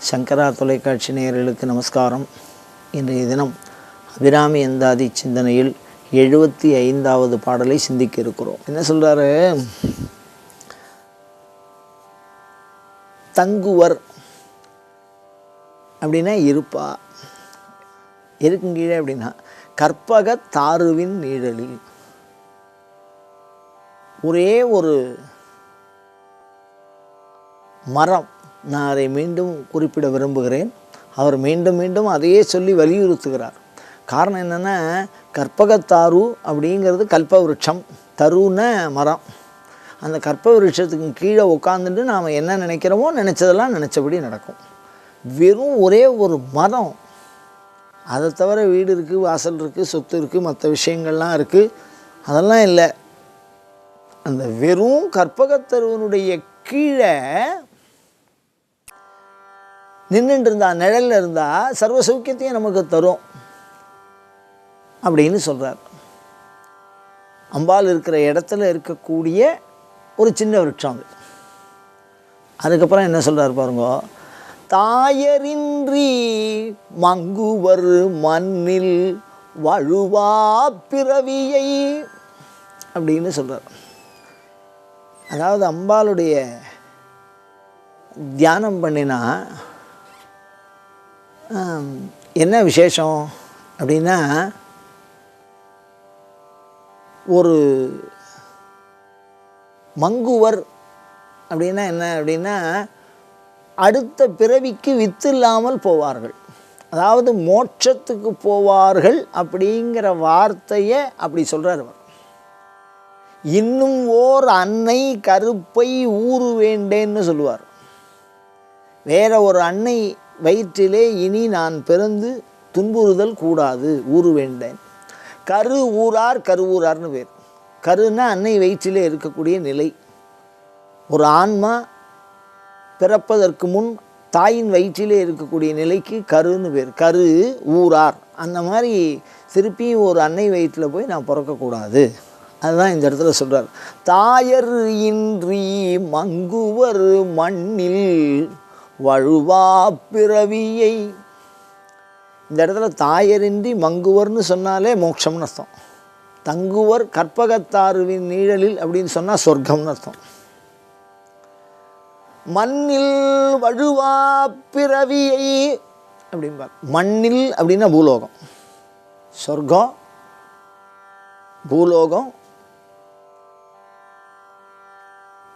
சங்கரா தொலைக்காட்சி நேயர்களுக்கு நமஸ்காரம். இன்றைய தினம் அபிராமி எந்தாதி சிந்தனையில் எழுபத்தி ஐந்தாவது பாடலை சிந்திக்க இருக்கிறோம். என்ன சொல்கிறாரு தங்குவர் அப்படின்னா இருப்பா. இருக்கும் கீழே அப்படின்னா கற்பக தாருவின் நீழலில். ஒரே ஒரு மரம் நான் அதை மீண்டும் குறிப்பிட விரும்புகிறேன். அவர் மீண்டும் மீண்டும் அதையே சொல்லி வலியுறுத்துகிறார். காரணம் என்னென்னா கற்பகத்தாரு அப்படிங்கிறது கல்ப விருட்சம் தருன மரம். அந்த கற்ப விருட்சத்துக்கு கீழே உட்காந்துட்டு நாம் என்ன நினைக்கிறோமோ நினச்சதெல்லாம் நினச்சபடி நடக்கும். வெறும் ஒரே ஒரு மரம். அதை தவிர வீடு இருக்குது வாசல் இருக்குது சொத்து இருக்குது மற்ற விஷயங்கள்லாம் இருக்குது அதெல்லாம் இல்லை. அந்த வெறும் கற்பகத்தருவனுடைய கீழே நின்றுட்டு இருந்தா நிழலில் இருந்தால் சர்வ சௌக்கியத்தையும் நமக்கு தரும் அப்படின்னு சொல்கிறார் அம்பாள் இருக்கிற இடத்துல இருக்கக்கூடிய ஒரு சின்ன விருட்சம். அது அதுக்கப்புறம் என்ன சொல்கிறார் பாருங்க தாயரின்றி மங்குவர் மண்ணில் வழுவா பிறவியை அப்படின்னு சொல்கிறார் அதாவது அம்பாளுடைய தியானம் பண்ணினா என்ன விசேஷம் அப்படின்னா ஒரு மங்குவர் அப்படின்னா என்ன அப்படின்னா அடுத்த பிறவிக்கு வித்து இல்லாமல் போவார்கள். அதாவது மோட்சத்துக்கு போவார்கள் அப்படிங்கிற வார்த்தையை அப்படி சொல்கிறார் அவர். இன்னும் ஓர் அன்னை கருப்பை ஊறு வேண்டேன்னு சொல்லுவார். வேற ஒரு அன்னை வயிற்றிலே இனி நான் பிறந்து துன்புறுதல் கூடாது ஊறு வேண்டேன். கரு ஊரார் கருவூரார்னு பேர். கருன்னா அன்னை வயிற்றிலே இருக்கக்கூடிய நிலை. ஒரு ஆன்மா பிறப்பதற்கு முன் தாயின் வயிற்றிலே இருக்கக்கூடிய நிலைக்கு கருன்னு பேர். கரு ஊரார் அந்த மாதிரி திருப்பியும் ஒரு அன்னை வயிற்றில் போய் நான் பிறக்கக்கூடாது. அதுதான் இந்த இடத்துல சொல்கிறார் தாயர் இன்றி மங்குவர் மண்ணில் வழுவா பிறவியை. இந்த இடத்துல தாயரின்றி மங்குவர்னு சொன்னாலே மோட்சம்னு அர்த்தம். தங்குவர் கற்பகத்தாருவின் நீழலில் அப்படின்னு சொன்னால் சொர்க்கம்னு அர்த்தம். மண்ணில் வழுவா பிறவியை அப்படிம்பார். மண்ணில் அப்படின்னா பூலோகம். சொர்க்கம் பூலோகம்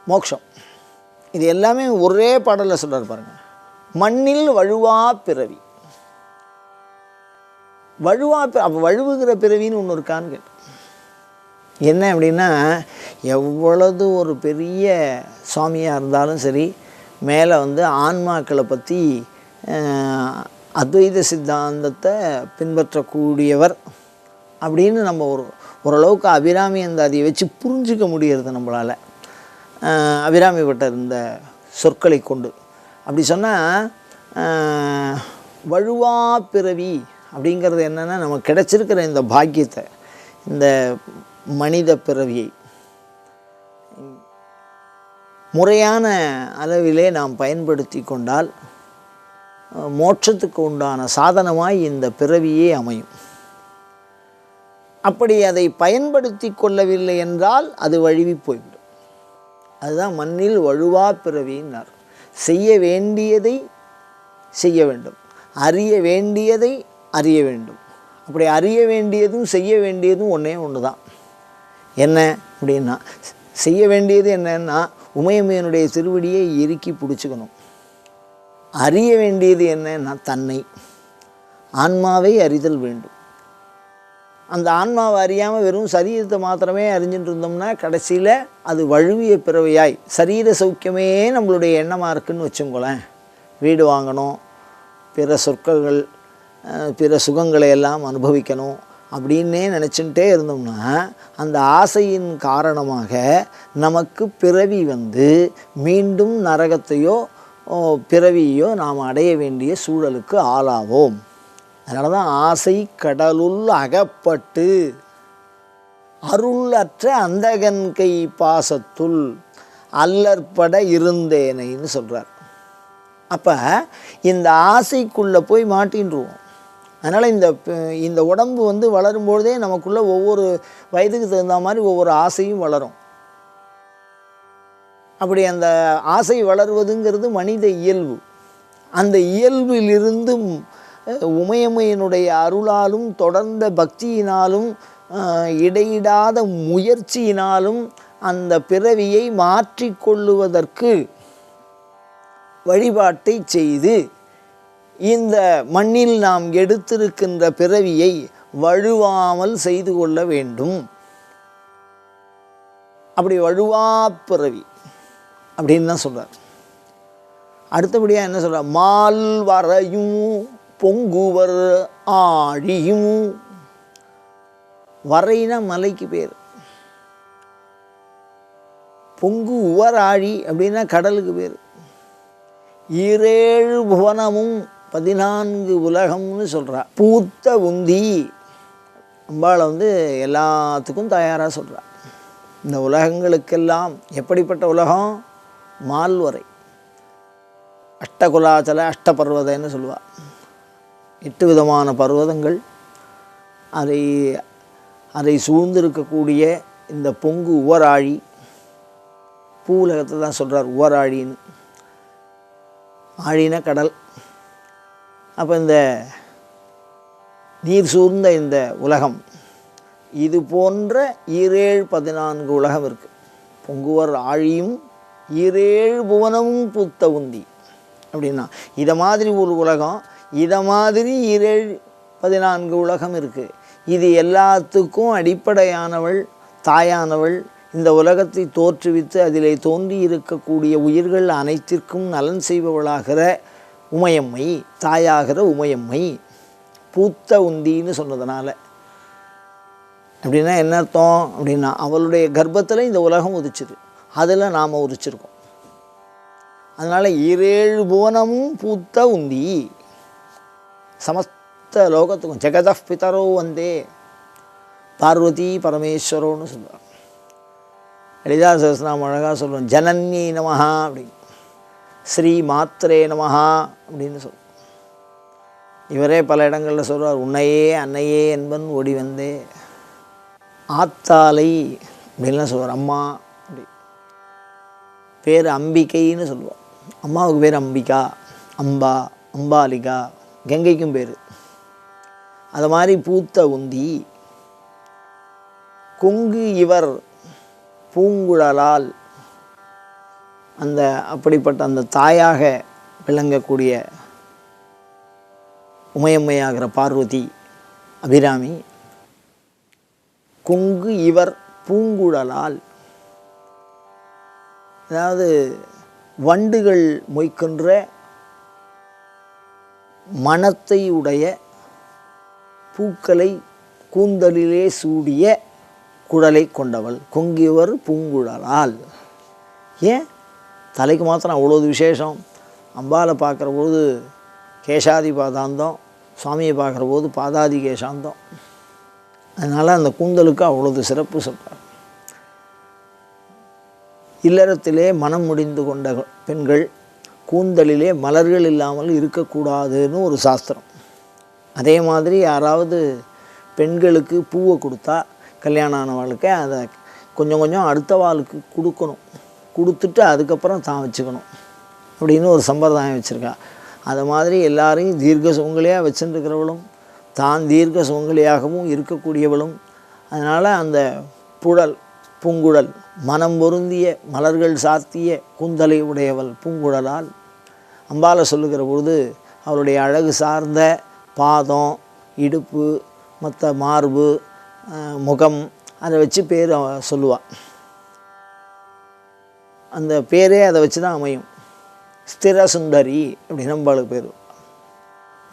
மோக்ஷம் இது எல்லாமே ஒரே பாடலில் சொல்கிறார் பாருங்கள் மண்ணில் வழுவா பிறவி. வழுவா அப்போ வழுவுகிற பிறவின்னு ஒன்று இருக்கான்னு கேட்டு என்ன அப்படின்னா எவ்வளவு ஒரு பெரிய சுவாமியாக இருந்தாலும் சரி மேலே வந்து ஆன்மாக்களை பற்றி அத்வைத சித்தாந்தத்தை பின்பற்றக்கூடியவர் அப்படின்னு நம்ம ஒரு ஓரளவுக்கு அபிராமி அந்த அதை வச்சு புரிஞ்சிக்க முடியறது நம்மளால். அபிராமிப்பட்ட இந்த சொற்களை கொண்டு. அப்படி சொன்னால் வழுவா பிறவி அப்படிங்கிறது என்னென்னா நமக்கு கிடைச்சிருக்கிற இந்த பாக்கியத்தை இந்த மனித பிறவியை. முறையான அளவிலே நாம் பயன்படுத்தி கொண்டால் மோட்சத்துக்கு உண்டான சாதனமாய் இந்த பிறவியே அமையும். அப்படி அதை பயன்படுத்தி கொள்ளவில்லை என்றால் அது வழுவி போய்விடும். அதுதான் மண்ணில் வழுவா பிறவின்னார் செய்ய வேண்டியதை செய்ய வேண்டும். அறிய வேண்டியதை அறிய வேண்டும். அப்படி அறிய வேண்டியதும் செய்ய வேண்டியதும் ஒன்றே ஒன்று தான் என்ன அப்படின்னா செய்ய வேண்டியது என்னன்னா உமையம்மையனுடைய திருவடியை இறுக்கி பிடிச்சிக்கணும். அறிய வேண்டியது என்னன்னா தன்னை. ஆன்மாவை அறிதல் வேண்டும். அந்த ஆன்மாவை அறியாமல் வெறும் சரீரத்தை மாத்திரமே அறிஞ்சுட்டு இருந்தோம்னா கடைசியில் அது வழுவிய பிறவையாய் சரீர சௌக்கியமே நம்மளுடைய எண்ணமாக இருக்குன்னு வச்சுங்களேன் வீடு வாங்கணும் பிற சொற்கள் பிற சுகங்களை எல்லாம் அனுபவிக்கணும் அப்படின்னே நினச்சிட்டே இருந்தோம்னா அந்த ஆசையின் காரணமாக நமக்கு பிறவி வந்து மீண்டும் நரகத்தையோ பிறவியோ நாம் அடைய வேண்டிய சூழலுக்கு ஆளாவோம். அதனால தான் ஆசை கடலுள் அகப்பட்டு அருளற்ற அந்தகன் கை பாசத்துள் அல்லற்பட இருந்தேனைன்னு சொல்கிறார் அப்போ இந்த ஆசைக்குள்ளே போய் மாட்டின்றுவோம். அதனால் இந்த இந்த உடம்பு வந்து வளரும்பொழுதே நமக்குள்ளே ஒவ்வொரு வயதுக்கு தகுந்த மாதிரி ஒவ்வொரு ஆசையும் வளரும். அப்படி அந்த ஆசை வளர்வதுங்கிறது மனித இயல்பு. அந்த இயல்பிலிருந்து உமையம்மையினுடைய அருளாலும் தொடர்ந்த பக்தியினாலும் இடையிடாத முயற்சியினாலும் அந்த பிறவியை மாற்றிக்கொள்ளுவதற்கு வழிபாட்டை செய்து இந்த மண்ணில் நாம் எடுத்திருக்கின்ற பிறவியை வழுவாமல் செய்து கொள்ள வேண்டும். அப்படி வழுவா பிறவி அப்படின்னு தான் சொல்கிறார் அடுத்தபடியாக என்ன சொல்கிறார் மால் வரையும் பொங்குவர் ஆழியும். வரைனா மலைக்கு பேர். பொங்கு உவர் ஆழி அப்படின்னா கடலுக்கு பேர். ஈரேழு புவனமும் பதினான்கு உலகம்னு சொல்கிறா பூத்த உந்தி. அம்பாளை வந்து எல்லாத்துக்கும் தயாராக சொல்கிறா இந்த உலகங்களுக்கெல்லாம் எப்படிப்பட்ட உலகம்? மால்வரை. அஷ்டகுலாச்சல அஷ்டபர்வதைன்னு சொல்லுவாள் எட்டு விதமான பர்வதங்கள் அதை அதை சூழ்ந்திருக்கக்கூடிய இந்த பொங்கு உவராழி பூவுலகத்தை தான் சொல்கிறார் உவராழின்னு. ஆழின கடல். அப்போ இந்த நீர் சூழ்ந்த இந்த உலகம் இது போன்ற ஈரேழு பதினான்கு உலகம் இருக்குது பொங்குவர் ஆழியும் ஈரேழு புவனமும் பூத்த உந்தி. அப்படின்னா இதை மாதிரி ஒரு உலகம் இதை மாதிரி இரேழ் பதினான்கு உலகம் இருக்குது இது எல்லாத்துக்கும் அடிப்படையானவள் தாயானவள். இந்த உலகத்தை தோற்றுவித்து அதிலே தோன்றி இருக்கக்கூடிய உயிர்கள் அனைத்திற்கும் நலன் செய்பவளாகிற உமையம்மை தாயாகிற உமையம்மை பூத்த உந்தின்னு சொன்னதுனால. அப்படின்னா என்ன அர்த்தம்? அப்படின்னா அவளுடைய கர்ப்பத்தில் இந்த உலகம் உதிச்சுது. அதில் நாம் உதிச்சிருக்கோம். அதனால் இரேழு புவனமும் பூத்த உந்தி. சமஸ்த லோகத்துக்கும் ஜெகத பிதரோ வந்தே பார்வதி பரமேஸ்வரோன்னு சொல்லுவாங்க லலிதா சகஸ்நாமம் அழகாக சொல்லுவோம் ஜனன்யை நமஹா அப்படின்னு ஸ்ரீ மாத்திரே நமஹா அப்படின்னு சொல்லுவோம் இவரே பல இடங்களில் சொல்வார் உன்னையே அன்னையே என்பன் ஓடி வந்தே ஆத்தாலை அப்படின்லாம் சொல்லுவார் அம்மா அப்படி பேர் அம்பிக்கைன்னு சொல்லுவோம் அம்மாவுக்கு பேர் அம்பிகா அம்பா அம்பாலிகா கங்கைக்கும் பேர். அது மாதிரி பூத்த உந்தி கொங்கு இவர் பூங்குழலால் அந்த அப்படிப்பட்ட அந்த தாயாக விளங்கக்கூடிய உமையம்மையாகிற பார்வதி அபிராமி கொங்கு இவர் பூங்குழலால் அதாவது வண்டுகள் மொய்க்கின்ற மனத்தை உடைய பூக்களை கூந்தலிலே சூடிய குழலை கொண்டவள். கொங்கியவர் பூங்குழலால். ஏன்? தலைக்கு மாத்திரம் அவ்வளோது விசேஷம். அம்பாவை பார்க்குற போது கேசாதி பாதாந்தம் சுவாமியை பார்க்குற போது பாதாதி கேசாந்தம் அதனால் அந்த கூந்தலுக்கு அவ்வளோது சிறப்பு சொல்கிறார் இல்லறத்திலே மனம் முடிந்து கொண்ட பெண்கள் கூந்தலிலே மலர்கள் இல்லாமல் இருக்கக்கூடாதுன்னு ஒரு சாஸ்திரம். அதே மாதிரி யாராவது பெண்களுக்கு பூவை கொடுத்தா கல்யாணம் ஆனவாளுக்கு அதை கொஞ்சம் கொஞ்சம் அடுத்த வாளுக்கு கொடுக்கணும். கொடுத்துட்டு அதுக்கப்புறம் தான் வச்சுக்கணும். அப்படின்னு ஒரு சம்பிரதாயம் வச்சுருக்கா. அது மாதிரி எல்லாரையும் தீர்க்க சுங்கலியாக வச்சுருக்கிறவளும் தான் தீர்க்க சுங்கலியாகவும் இருக்கக்கூடியவளும். அதனால் அந்த புழல் பூங்குழல். மனம் பொருந்திய மலர்கள் சாத்திய கூந்தலை உடையவள் பூங்குழலால். அம்பாலை சொல்லுகிற பொழுது அவருடைய அழகு சார்ந்த பாதம் இடுப்பு மற்ற மார்பு முகம் அதை வச்சு பேர் சொல்லுவாள் அந்த பேரே அதை வச்சு தான் அமையும். ஸ்திர சுந்தரி அப்படின்னு அம்பாளுக்கு பேர்.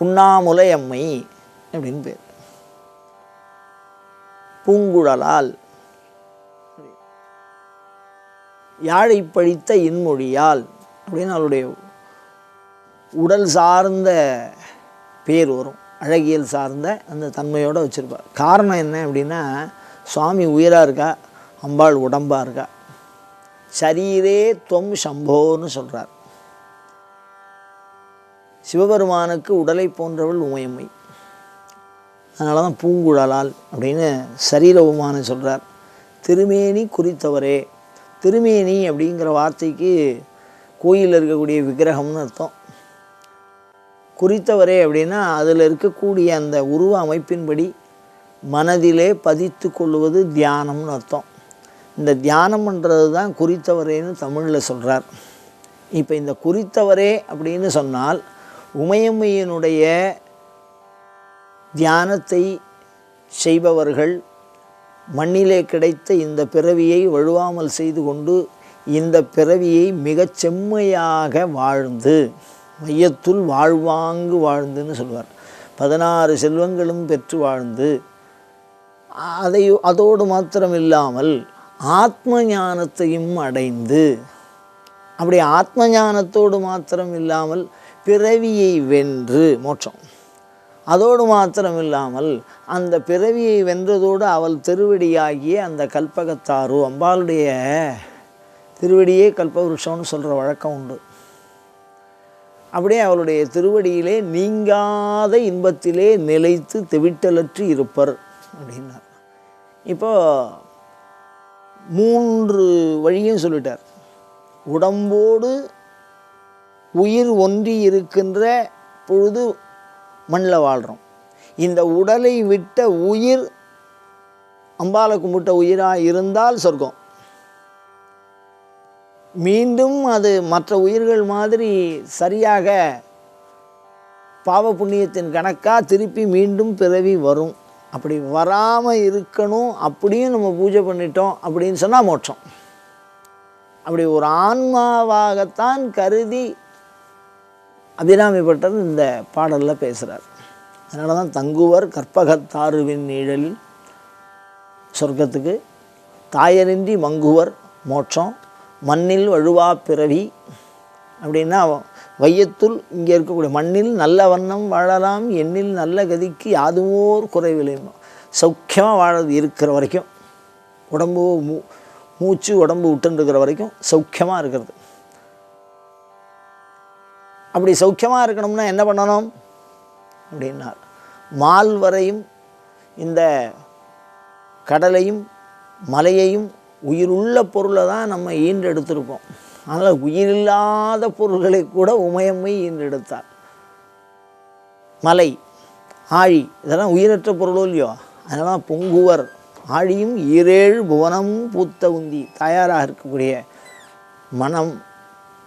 உண்ணாமுலை அம்மை அப்படின்னு பேர். பூங்குழலால் யாழை பழித்த இன்மொழியால் அப்படின்னு அவருடைய உடல் சார்ந்த பேர் வரும். அழகியல் சார்ந்த அந்த தன்மையோடு வச்சுருப்பார். காரணம் என்ன அப்படின்னா சுவாமி உயிராக இருக்கா? அம்பாள் உடம்பாக இருக்கா? சரீரே தொம் சம்போன்னு சொல்கிறார் சிவபெருமானுக்கு உடலை போன்றவள் உமையம்மை. அதனால தான் பூங்குழலால் அப்படின்னு சரீர உமானம் சொல்கிறார் திருமேனி குறித்தவரே திருமேனி அப்படிங்கிற வார்த்தைக்கு கோயிலில் இருக்கக்கூடிய விக்கிரகம்னு அர்த்தம். குறித்தவரே அப்படின்னா அதில் இருக்கக்கூடிய அந்த உருவ அமைப்பின்படி மனதிலே பதித்து கொள்வது தியானம்னு அர்த்தம். இந்த தியானம்ன்றது தான் குறித்தவரேன்னு தமிழில் சொல்கிறார் இப்போ இந்த குறித்தவரே அப்படின்னு சொன்னால் உமையம்மையினுடைய தியானத்தை செய்பவர்கள் மண்ணிலே கிடைத்த இந்த பிறவியை வழுவாமல் செய்து கொண்டு இந்த பிறவியை மிகச் செம்மையாக வாழ்ந்து மையத்துள் வாழ்வாங்கு வாழ்ந்துன்னு சொல்வார். பதினாறு செல்வங்களும் பெற்று வாழ்ந்து அதை அதோடு மாத்திரம் இல்லாமல் ஆத்ம ஞானத்தையும் அடைந்து அப்படி ஆத்ம ஞானத்தோடு மாத்திரம் இல்லாமல் பிறவியை வென்று மோட்சம். அதோடு மாத்திரம் இல்லாமல் அந்த பிறவியை வென்றதோடு அவள் திருவடியாகிய அந்த கல்பகத்தாரு அம்பாளுடைய திருவடியே கல்பவருஷம்னு சொல்கிற வழக்கம் உண்டு. அப்படியே அவளுடைய திருவடியிலே நீங்காத இன்பத்திலே நிலைத்து தெவிட்டலற்று இருப்பர் அப்படின்னார். இப்போ மூன்று வழியும் சொல்லிட்டார். உடம்போடு உயிர் ஒன்றி இருக்கின்ற பொழுது மண்ணில் வாழ்கிறோம். இந்த உடலை விட்ட உயிர் அம்பாலை கும்பிட்ட உயிராக இருந்தால் சொர்க்கம். மீண்டும் அது மற்ற உயிர்கள் மாதிரி சரியாக பாவ புண்ணியத்தின் கணக்காக திருப்பி மீண்டும் பிறவி வரும். அப்படி வராமல் இருக்கணும் அப்படியும் நம்ம பூஜை பண்ணிட்டோம் அப்படின்னு சொன்னால் மோட்சம். அப்படி ஒரு ஆன்மாவாகத்தான் கருதி அபிராமிப்பட்டர் இந்த பாடலில் பேசுகிறார் அதனால தான் தங்குவர் கற்பகத்தாருவின் நிழலில் சொர்க்கத்துக்கு தாயரின்றி மங்குவர் மோட்சம் மண்ணில் வழுவா பிறவி அப்படின்னா வையத்துள் இங்கே இருக்கக்கூடிய மண்ணில் நல்ல வண்ணம் வாழலாம் எண்ணில் நல்ல கதிக்கு யாதுவோர் குறைவில்லைமா சௌக்கியமாக வாழறது இருக்கிற வரைக்கும் உடம்பு மூ மூச்சு உடம்பு விட்டுருக்கிற வரைக்கும் சௌக்கியமாக இருக்கிறது. அப்படி சௌக்கியமாக இருக்கணும்னா என்ன பண்ணணும்? அப்படின்னார். மால் வரையும் இந்த கடலையும் மலையையும் உயிருள்ள பொருளை தான் நம்ம ஈன்றெடுத்திருக்கோம் அதனால் உயிரில்லாத பொருள்களை கூட உமையம்மை ஈன்றெடுத்தார். மலை ஆழி இதெல்லாம் உயிரற்ற பொருளோ இல்லையோ? அதனால் பொங்குவர் ஆழியும் ஈரேழு புவனமும் பூத்த உந்தி தயாராக இருக்கக்கூடிய மனம்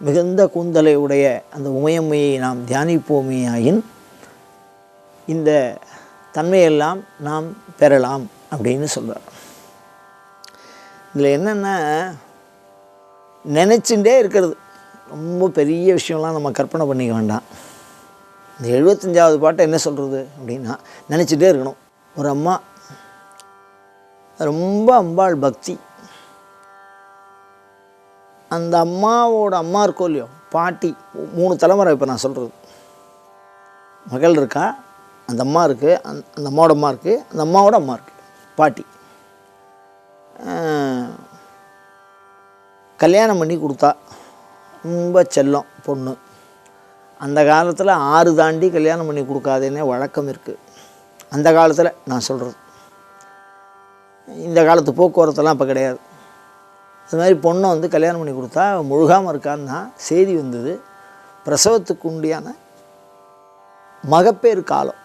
மிகுந்த கூந்தலை உடைய அந்த உமையம்மையை நாம் தியானிப்போமேயாயின் இந்த தன்மையெல்லாம் நாம் பெறலாம் அப்படின்னு சொல்கிறார் இதில் என்னென்னா நினச்சிட்டே இருக்கிறது. ரொம்ப பெரிய விஷயம்லாம் நம்ம கற்பனை பண்ணிக்க வேண்டாம். இந்த எழுபத்தஞ்சாவது பாட்டை என்ன சொல்கிறது அப்படின்னா நினச்சிட்டே இருக்கணும். ஒரு அம்மா ரொம்ப அம்பாள் பக்தி. அந்த அம்மாவோட அம்மா இருக்கோ இல்லையோ பாட்டி மூணு தலைமுறை இப்போ நான் சொல்கிறது மகள் இருக்கா அந்த அம்மா இருக்குது அந் அந்த அம்மாவோட அம்மா இருக்குது அந்த அம்மாவோட அம்மா இருக்குது பாட்டி. கல்யாணம் பண்ணி கொடுத்தா ரொம்ப செல்லம் பொண்ணு. அந்த காலத்தில் ஆறு தாண்டி கல்யாணம் பண்ணி கொடுக்காதேன்னே வழக்கம் இருக்குது அந்த காலத்தில் நான் சொல்கிறது இந்த காலத்து போக்குவரத்தெல்லாம் இப்போ கிடையாது. அது மாதிரி பொண்ணை வந்து கல்யாணம் பண்ணி கொடுத்தா முழுகாமல் இருக்கான்னா செய்தி வந்தது. பிரசவத்துக்கு உண்டியான மகப்பேறு காலம்.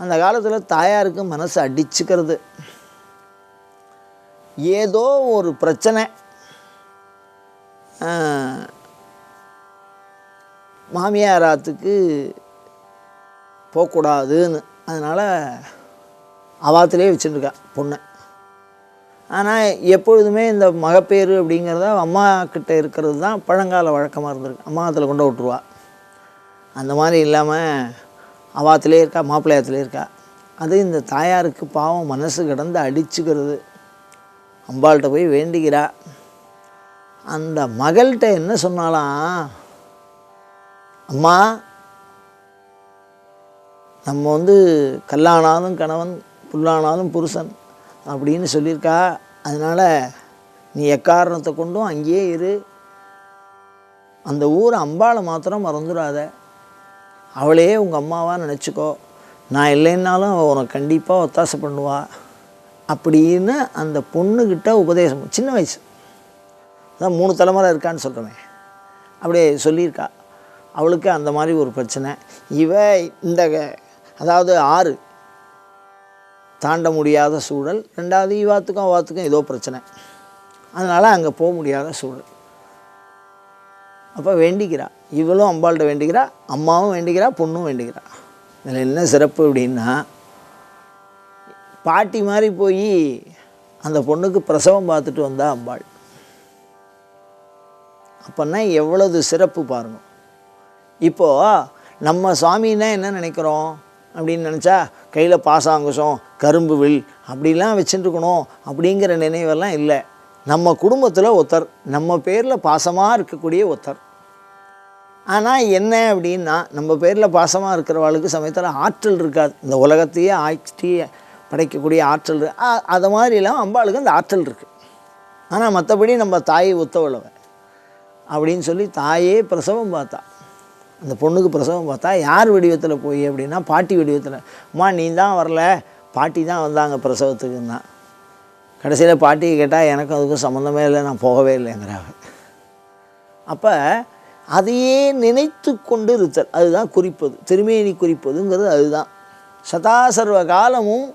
அந்த காலத்தில் தாயாருக்கு மனசு அடிச்சுக்கிறது. ஏதோ ஒரு பிரச்சனை. மாமியாராத்துக்கு போகக்கூடாதுன்னு அதனால் அவாத்திலே வச்சுருக்கேன் பொண்ணை. ஆனால் எப்பொழுதுமே இந்த மகப்பேறு அப்படிங்கிறத அம்மா கிட்ட இருக்கிறது தான் பழங்கால வழக்கமாக இருந்திருக்கு. அம்மா அதில் கொண்டு விட்ருவா அந்த மாதிரி இல்லாமல் அவாத்திலே இருக்கா மாப்பிள்ளையத்திலே இருக்கா. அது இந்த தாயாருக்கு பாவம் மனசு கிடந்து அடிச்சுக்கிறது. அம்பாள்கிட்ட போய் வேண்டிக்கிறா அந்த மகள்கிட்ட என்ன சொன்னாலாம்? அம்மா நம்ம வந்து கல்லானாலும் கணவன் புல்லானாலும் புருஷன். அப்படின்னு சொல்லியிருக்கா. அதனால் நீ எக்காரணத்தை கொண்டும் அங்கேயே இரு. அந்த ஊர் அம்பாளை மாத்திரம் மறந்துடாத. அவளே உங்கள் அம்மாவாக நினச்சிக்கோ. நான் இல்லைன்னாலும் அவள் உனக்கு கண்டிப்பாக ஒத்தாசை பண்ணுவா. அப்படின்னு அந்த பொண்ணுக்கிட்ட உபதேசம் சின்ன வயசு. அதான் மூணு தலைமுறை இருக்கான்னு சொல்கிறேன் அப்படியே சொல்லியிருக்கா. அவளுக்கு அந்த மாதிரி ஒரு பிரச்சனை. இவ இந்த க- அதாவது ஆறு தாண்ட முடியாத சூழல். ரெண்டாவது வாத்துக்கும் அவாத்துக்கும் ஏதோ பிரச்சனை. அதனால் அங்கே போக முடியாத சூழல். அப்போ வேண்டிக்கிறா. இவளும் அம்பாள்கிட்ட வேண்டிக்கிறா அம்மாவும் வேண்டிக்கிறா பொண்ணும் வேண்டிக்கிறா. இதில் என்ன சிறப்பு அப்படின்னா பாட்டி மாதிரி போய் அந்த பொண்ணுக்கு பிரசவம் பார்த்துட்டு வந்தா அம்பாள். அப்போன்னா எவ்வளவு சிறப்பு பாருங்க. இப்போது நம்ம சுவாமின்னா என்ன நினைக்கிறோம்? அப்படின்னு நினச்சா கையில் பாசாங்குசம் கரும்பு வில் அப்படிலாம் வச்சுட்டுருக்கணும் அப்படிங்கிற நினைவெல்லாம் இல்லை. நம்ம குடும்பத்தில் ஒருத்தர் நம்ம பேரில் பாசமாக இருக்கக்கூடிய ஒருத்தர் ஆனால் என்ன அப்படின்னா நம்ம பேரில் பாசமாக இருக்கிறவாளுக்கு சமயத்தில் ஆற்றல் இருக்காது. இந்த உலகத்தையே ஆட்சி படைக்கக்கூடிய ஆற்றல் அதை அது மாதிரிலாம் அம்பாளுக்கு அந்த ஆற்றல் இருக்குது ஆனால் மற்றபடி நம்ம தாயை ஒத்தவளவ அப்படின்னு சொல்லி தாயே பிரசவம் பார்த்தா. அந்த பொண்ணுக்கு பிரசவம் பார்த்தா யார் வடிவத்தில் போய்? அப்படின்னா பாட்டி வடிவத்தில். அம்மா நீ தான் வரல. பாட்டி தான் வந்தாங்க பிரசவத்துக்குன்னா. கடைசியில் பாட்டியை கேட்டால் எனக்கும் அதுக்கும் சம்மந்தமே இல்லை. நான் போகவே இல்லைங்கிறாங்க. அப்போ அதையே நினைத்து கொண்டு இருத்தல். அதுதான் குறிப்பது. திருமேனி குறிப்பதுங்கிறது அதுதான். சதாசர்வ காலமும்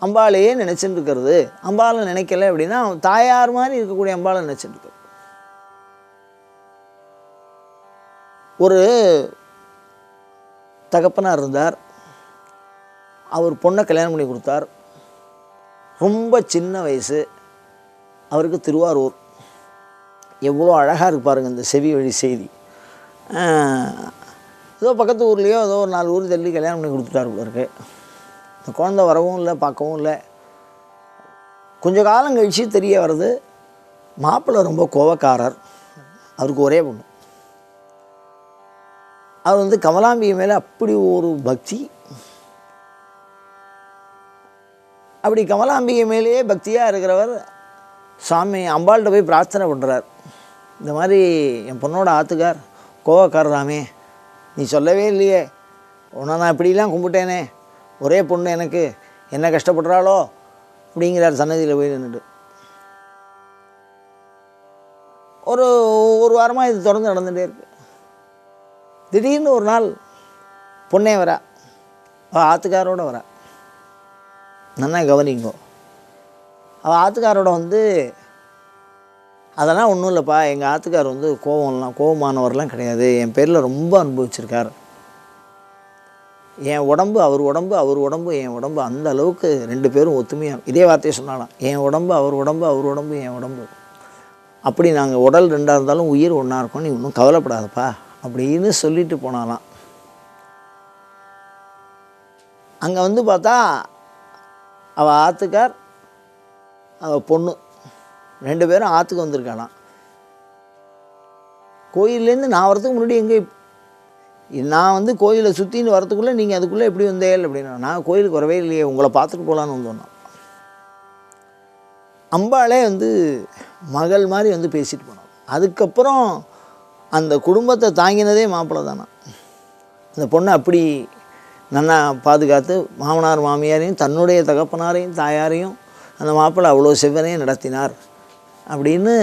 அம்பாளையே நினச்சிட்டு இருக்கிறது. அம்பாளை நினைக்கல அப்படின்னா தாயார் மாதிரி இருக்கக்கூடிய அம்பாளை நினச்சிட்டு ஒரு தகப்பனார் இருந்தார். அவர் பொண்ணை கல்யாணம் பண்ணி கொடுத்தார். ரொம்ப சின்ன வயசு. அவருக்கு திருவாரூர். எவ்வளோ அழகாக இருக்கு இந்த செவி வழி செய்தி. ஏதோ பக்கத்து ஊர்லேயோ ஏதோ ஒரு நாலு ஊர் தள்ளி கல்யாணம் பண்ணி கொடுத்துட்டாரு இருக்கு. இந்த குழந்தை வரவும் இல்லை பார்க்கவும் இல்லை. கொஞ்ச காலம் கழிச்சு தெரிய வர்றது மாப்பிள்ளை ரொம்ப கோவக்காரர். அவருக்கு ஒரே பொண்ணு. அவர் வந்து கமலாம்பிகை மேலே அப்படி ஒரு பக்தி. அப்படி கமலாம்பிகை மேலேயே பக்தியாக இருக்கிறவர் சாமி அம்பாள்கிட்ட போய் பிரார்த்தனை பண்ணுறார் இந்த மாதிரி என் பொண்ணோட ஆத்துக்கார் கோவக்காரராமே நீ சொல்லவே இல்லையே. உன்னை நான் இப்படிலாம் கும்பிட்டேனே. ஒரே பொண்ணு எனக்கு என்ன கஷ்டப்படுறாளோ அப்படிங்கிறார் சன்னதியில் போய் நின்றுட்டு ஒரு ஒரு வாரமாக இது தொடர்ந்து நடந்துகிட்டே இருக்குது திடீர்னு ஒரு நாள் பொண்ணே வரா. அவள் ஆத்துக்காரோட வரா. நல்லா கவனிங்கோ. அவள் ஆத்துக்காரோட வந்து அதெல்லாம் ஒன்றும் இல்லைப்பா. எங்கள் ஆத்துக்கார் வந்து கோவம்லாம் கோவமானவர்லாம் கிடையாது. என் பேரில் ரொம்ப அனுபவிச்சிருக்கார். என் உடம்பு அவர் உடம்பு அவர் உடம்பு என் உடம்பு. அந்த அளவுக்கு ரெண்டு பேரும் ஒத்துமையாக இதே வார்த்தையை சொன்னாலாம் என் உடம்பு அவர் உடம்பு அவர் உடம்பு என் உடம்பு. அப்படி நாங்கள் உடல் ரெண்டாக இருந்தாலும் உயிர் ஒன்றா இருக்கும். நீ ஒன்றும் கவலைப்படாதப்பா. அப்படின்னு சொல்லிட்டு போனாலாம். அங்கே வந்து பார்த்தா அவள் ஆற்றுக்கார் அவள் பொண்ணு. ரெண்டு பேரும் ஆற்றுக்கு வந்திருக்காளாம். கோயிலேருந்து நான் வரதுக்கு முன்னாடி எங்கே நான் வந்து கோயிலை சுற்றின்னு வரதுக்குள்ளே நீங்கள் அதுக்குள்ளே எப்படி வந்தேல் அப்படின்னா நான் கோயிலுக்கு வரவே இல்லையே உங்களை பார்த்துட்டு போகலான்னு வந்தோன்னா அம்பாளே வந்து மகள் மாதிரி வந்து பேசிட்டு போனான். அதுக்கப்புறம் அந்த குடும்பத்தை தாங்கினதே மாப்பிள்ளை தானா? அந்த பொண்ணை அப்படி நல்லா பாதுகாத்து மாமனார் மாமியாரையும் தன்னுடைய தகப்பனாரையும் தாயாரையும் அந்த மாப்பிள்ளை அவ்வளோ செவ்வனையும் நடத்தினார் அப்படின்னு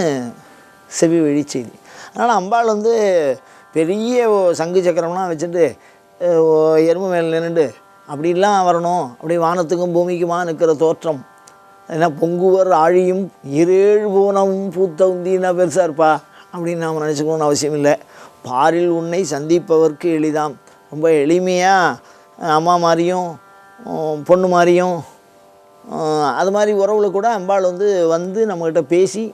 செவி வழி செய்தி. அதனால் அம்பாள் வந்து பெரிய சங்கு சக்கரம்லாம் வச்சுட்டு அஹ், ஒ- எருமை மேலே நின்றுட்டு அப்படிலாம் வரணும். அப்படி வானத்துக்கும் பூமிக்குமா நிற்கிற தோற்றம். ஏன்னா பொங்குவர் ஆழியும் இரேழு பூனமும் பூத்த பெருசாக இருப்பா. அப்படின்னு நாம் நினச்சிக்கணும்னு அவசியம் இல்லை. பாரில் உன்னை சந்திப்பவர்க்கு எளிதாம். ரொம்ப எளிமையாக அம்மா மாதிரியும் பொண்ணு மாதிரியும் அது மாதிரி உறவுல கூட அம்பாள் வந்து வந்து நம்மக்கிட்ட பேசி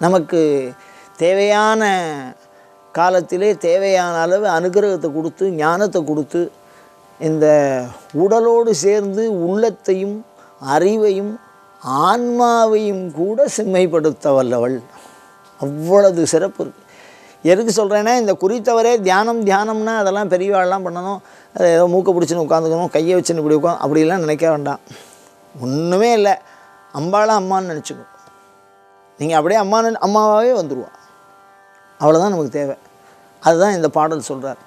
நமக்கு தேவையான காலத்திலே தேவையான அளவு அனுகிரகத்தை கொடுத்து ஞானத்தை கொடுத்து இந்த உடலோடு சேர்ந்து உள்ளத்தையும் அறிவையும் ஆன்மாவையும் கூட செம்மைப்படுத்த வல்லவள் அவ்வளவு சிறப்பு இருக்குது எதுக்கு சொல்கிறேன்னா இந்த குறித்தவரே தியானம் தியானம்னா அதெல்லாம் பெரியவாள்லாம் பண்ணணும். அதை ஏதோ மூக்கை பிடிச்சின்னு உட்காந்துக்கணும் கையை வச்சுன்னு இப்படி உட்காந்து அப்படிலாம் நினைக்க வேண்டாம். ஒன்றுமே இல்லை. அம்பாலாம் அம்மான்னு நினச்சிக்கோ. நீங்கள் அப்படியே அம்மா அம்மாவாகவே வந்துடுவோம் அவ்வளோதான் நமக்கு தேவை. அதுதான் இந்த பாடல் சொல்கிறார்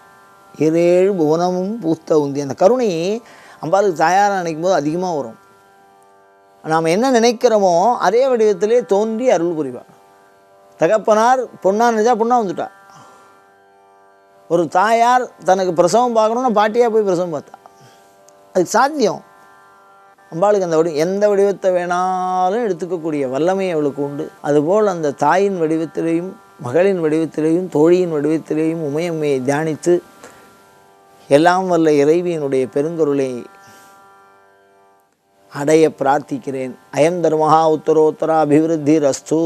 ஏழு புவனமும் பூத்த உந்தி. அந்த கருணை அம்பாளுக்கு தாயாராக நினைக்கும் போது அதிகமாக வரும். நாம் என்ன நினைக்கிறோமோ அதே வடிவத்திலே தோன்றி அருள் புரிவார் தகப்பனார் பொண்ணா நினச்சா பொண்ணா வந்துட்டா. ஒரு தாயார் தனக்கு பிரசவம் பார்க்கணுன்னு பாட்டியாக போய் பிரசவம் பார்த்தா. அது சாத்தியம். அம்பாளுக்கு அந்த வடி எந்த வடிவத்தை வேணாலும் எடுத்துக்கக்கூடிய வல்லமை அவளுக்கு உண்டு. அதுபோல் அந்த தாயின் வடிவத்திலேயும் மகளின் வடிவத்திலேயும் தோழியின் வடிவத்திலேயும் உமையம்மையை தியானித்து எல்லாம் வல்ல இறைவியினுடைய பெருங்கொருளை அடைய பிரார்த்திக்கிறேன். அயம் தர்மஹா உத்தரோத்தரா அபிவிருத்தி ரஸ்து